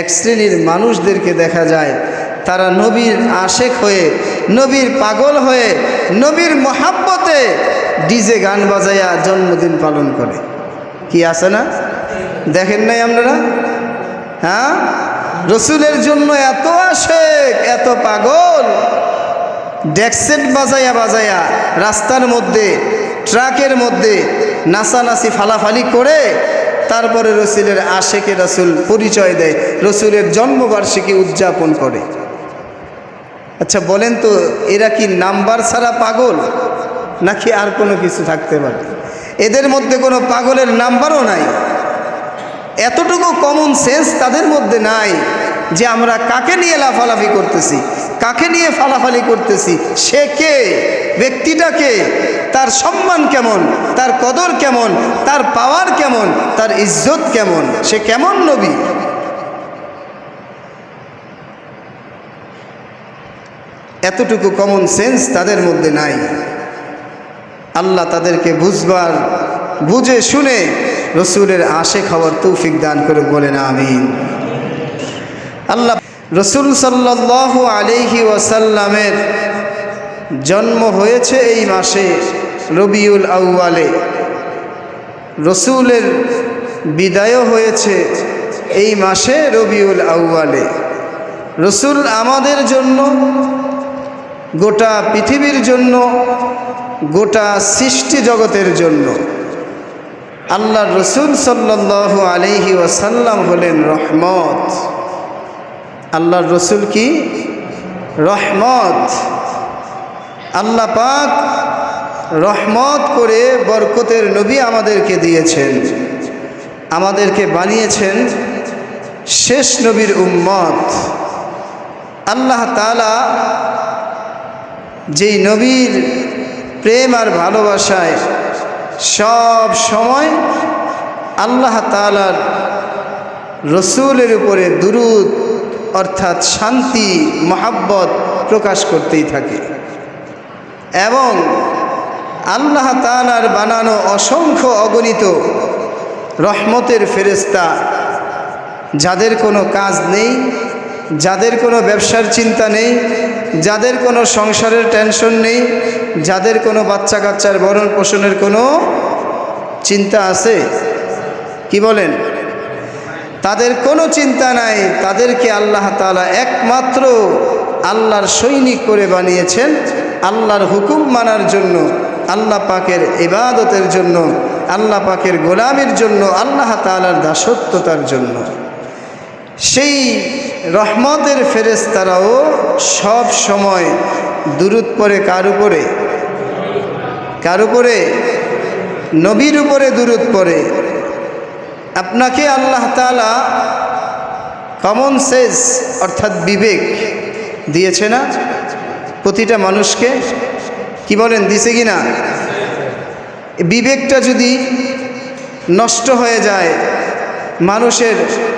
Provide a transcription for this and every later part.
এক শ্রেণির মানুষদেরকে দেখা যায়, তারা নবীর আশেক হয়ে, নবীর পাগল হয়ে, নবীর মহাব্বতে ডিজে গান বাজাইয়া জন্মদিন পালন করে। কি আছে না? দেখেন নাই আপনারা? হ্যাঁ? রসুলের জন্য এত আশেক, এত পাগল। ডেকসেট বাজাইয়া বাজাইয়া রাস্তার মধ্যে, ট্রাকের মধ্যে নাচানাচি ফালাফালি করে তারপরে রসুলের আশেকে রসুল পরিচয় দেয়, রসুলের জন্মবার্ষিকী উদযাপন করে। আচ্ছা বলেন তো, এরা কি নাম্বার ছাড়া পাগল? নাকি আর কোনো কিছু থাকতে পারে? এদের মধ্যে কোনো পাগলের নাম্বারও নাই। এতটুকু কমন সেন্স তাদের মধ্যে নাই যে আমরা কাকে নিয়ে লাফালাফি করতেছি, কাকে নিয়ে ফালাফালি করতেছি, সে কে, ব্যক্তিটা কে, তার সম্মান কেমন, তার কদর কেমন, তার পাওয়ার কেমন, তার ইজ্জত কেমন, সে কেমন নবী? এতটুকু কমন সেন্স তাদের মধ্যে নাই। আল্লাহ তাদেরকে বুঝবার, বুঝে শুনে রসুলের আশে খাওয়ার তৌফিক দান করে বলেন আমিন। আল্লাহ রসুল সাল্লাহ আলিহি ওয়াসাল্লামের জন্ম হয়েছে এই মাসে, রবিউল আউয়ালে। রসুলের বিদায়ও হয়েছে এই মাসে, রবিউল আউয়ালে। রসুল আমাদের জন্য, গোটা পৃথিবীর জন্য, গোটা সৃষ্টি জগতের জন্য আল্লাহ রসুল সাল্লাহ আলহি ওয়াসাল্লাম হলেন রহমত। আল্লাহর রসুল কি? রহমত। আল্লাহ পাক রহমত করে বরকতের নবী আমাদেরকে দিয়েছেন, আমাদেরকে বানিয়েছেন শেষ নবীর উম্মত। আল্লাহ তালা যেই নবীর প্রেম আর ভালোবাসায় সব সময় আল্লাহ তালার রসুলের উপরে দুরুদ অর্থাৎ শান্তি, মহাব্বত প্রকাশ করতেই থাকে। এবং আল্লাহ তালার বানানো অসংখ্য অগণিত রহমতের ফেরেস্তা যাদের কোনো কাজ নেই, যাদের কোনো ব্যবসার চিন্তা নেই যাদের কোনো সংসারের টেনশন নেই, যাদের কোনো বাচ্চা কাচ্চার ভরণ পোষণের কোনো চিন্তা আছে? কি বলেন? তাদের কোনো চিন্তা নাই, তাদেরকে আল্লাহ তালা একমাত্র আল্লাহর সৈনিক করে বানিয়েছেন, আল্লাহর হুকুম মানার জন্য, আল্লাহ পাকের ইবাদতের জন্য, আল্লাহ পাকের গোলামের জন্য, আল্লাহ তালার দাসত্বতার জন্য। সেই রহমতের ফেরেস্তারাও সব সময় দূরত পরে কার উপরে? কার উপরে? নবীর উপরে দূরত পরে আপনাকে আল্লাহ তালা কমন সেন্স অর্থাৎ বিবেক দিয়েছে না প্রতিটা মানুষকে? কি বলেন, দিছে কি না? বিবেকটা যদি নষ্ট হয়ে যায় মানুষের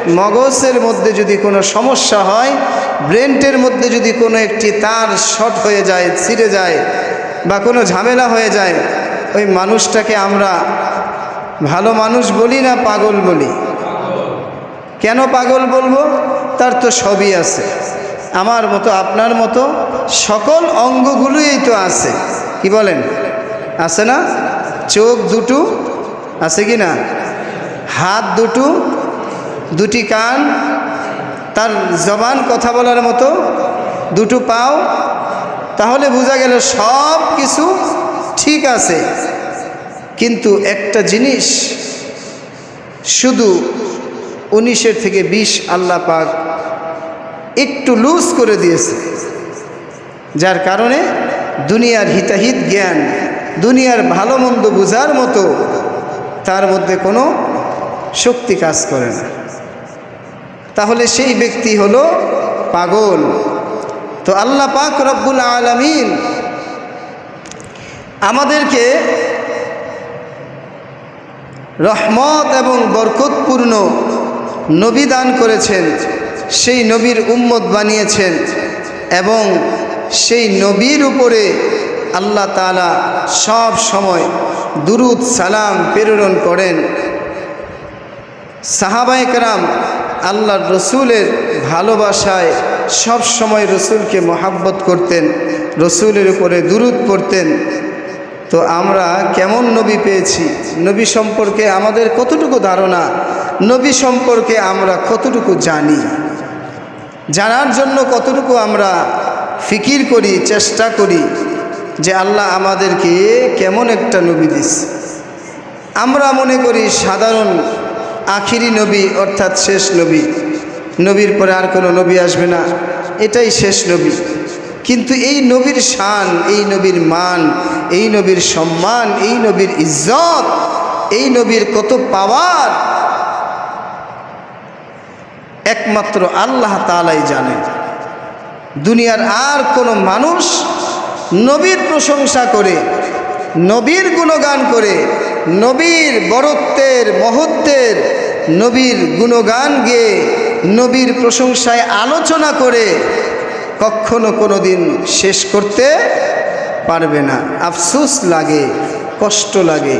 মগজের মধ্যে যদি কোনো সমস্যা হয়, ব্রেনটের মধ্যে যদি কোনো একটি তার শর্ট হয়ে যায়, ছিঁড়ে যায় বা কোনো ঝামেলা হয়ে যায়, ওই মানুষটাকে আমরা ভালো মানুষ বলি না পাগল বলি? কেন পাগল বলব? তার তো সবই আছে। আমার মতো, আপনার মতো সকল অঙ্গগুলোই তো আছে। কি বলেন? আছে না? চোখ দুটো আছে কি না? হাত দুটো দুটি কান, তার জবান কথা বলার মতো, দুটো পাও, তাহলে বোঝা গেল সব কিছু ঠিক আছে। কিন্তু একটা জিনিস, শুধু উনিশের থেকে বিশ আল্লাহ পাক একটু লুজ করে দিয়েছে, যার কারণে দুনিয়ার হিতাহিত জ্ঞান, দুনিয়ার ভালো মন্দ বোঝার মতো তার মধ্যে কোনো শক্তি কাজ করে না। তাহলে সেই ব্যক্তি হলো পাগল। তো আল্লাহ পাক রব্বুল আলমিন আমাদেরকে রহমত এবং বরকতপূর্ণ নবী দান করেছেন, সেই নবীর উম্মত বানিয়েছেন এবং সেই নবীর উপরে আল্লাহ তালা সব সময় দুরুদ সালাম প্রেরণ করেন। সাহাবাইকরাম আল্লাহ রসুলের ভালোবাসায় সব সময় রসুলকে মহাব্বত করতেন, রসুলের উপরে দুরুদ পড়তেন। তো আমরা কেমন নবী পেয়েছি? নবী সম্পর্কে আমাদের কতটুকু ধারণা? নবী সম্পর্কে আমরা কতটুকু জানি? জানার জন্য কতটুকু আমরা ফিকির করি, চেষ্টা করি যে আল্লাহ আমাদেরকে কেমন একটা নবী দিস। আমরা মনে করি সাধারণ আখিরি নবী অর্থাৎ শেষ নবী। নবীর পরে আর কোনো নবী আসবে না। এটাই শেষ নবী। কিন্তু এই নবীর শান, এই নবীর মান, এই নবীর সম্মান, এই নবীর ইজ্জত, এই নবীর কত পাওয়ার একমাত্র আল্লাহ তালাই জানেন। দুনিয়ার আর কোনো মানুষ নবীর প্রশংসা করে, নবীর গুণগান করে নবীর বরত্বের, মহত্বের, নবীর গুণগান গেয়ে নবীর প্রশংসায় আলোচনা করে কখনো কোনো দিন শেষ করতে পারবে না। আফসোস লাগে, কষ্ট লাগে।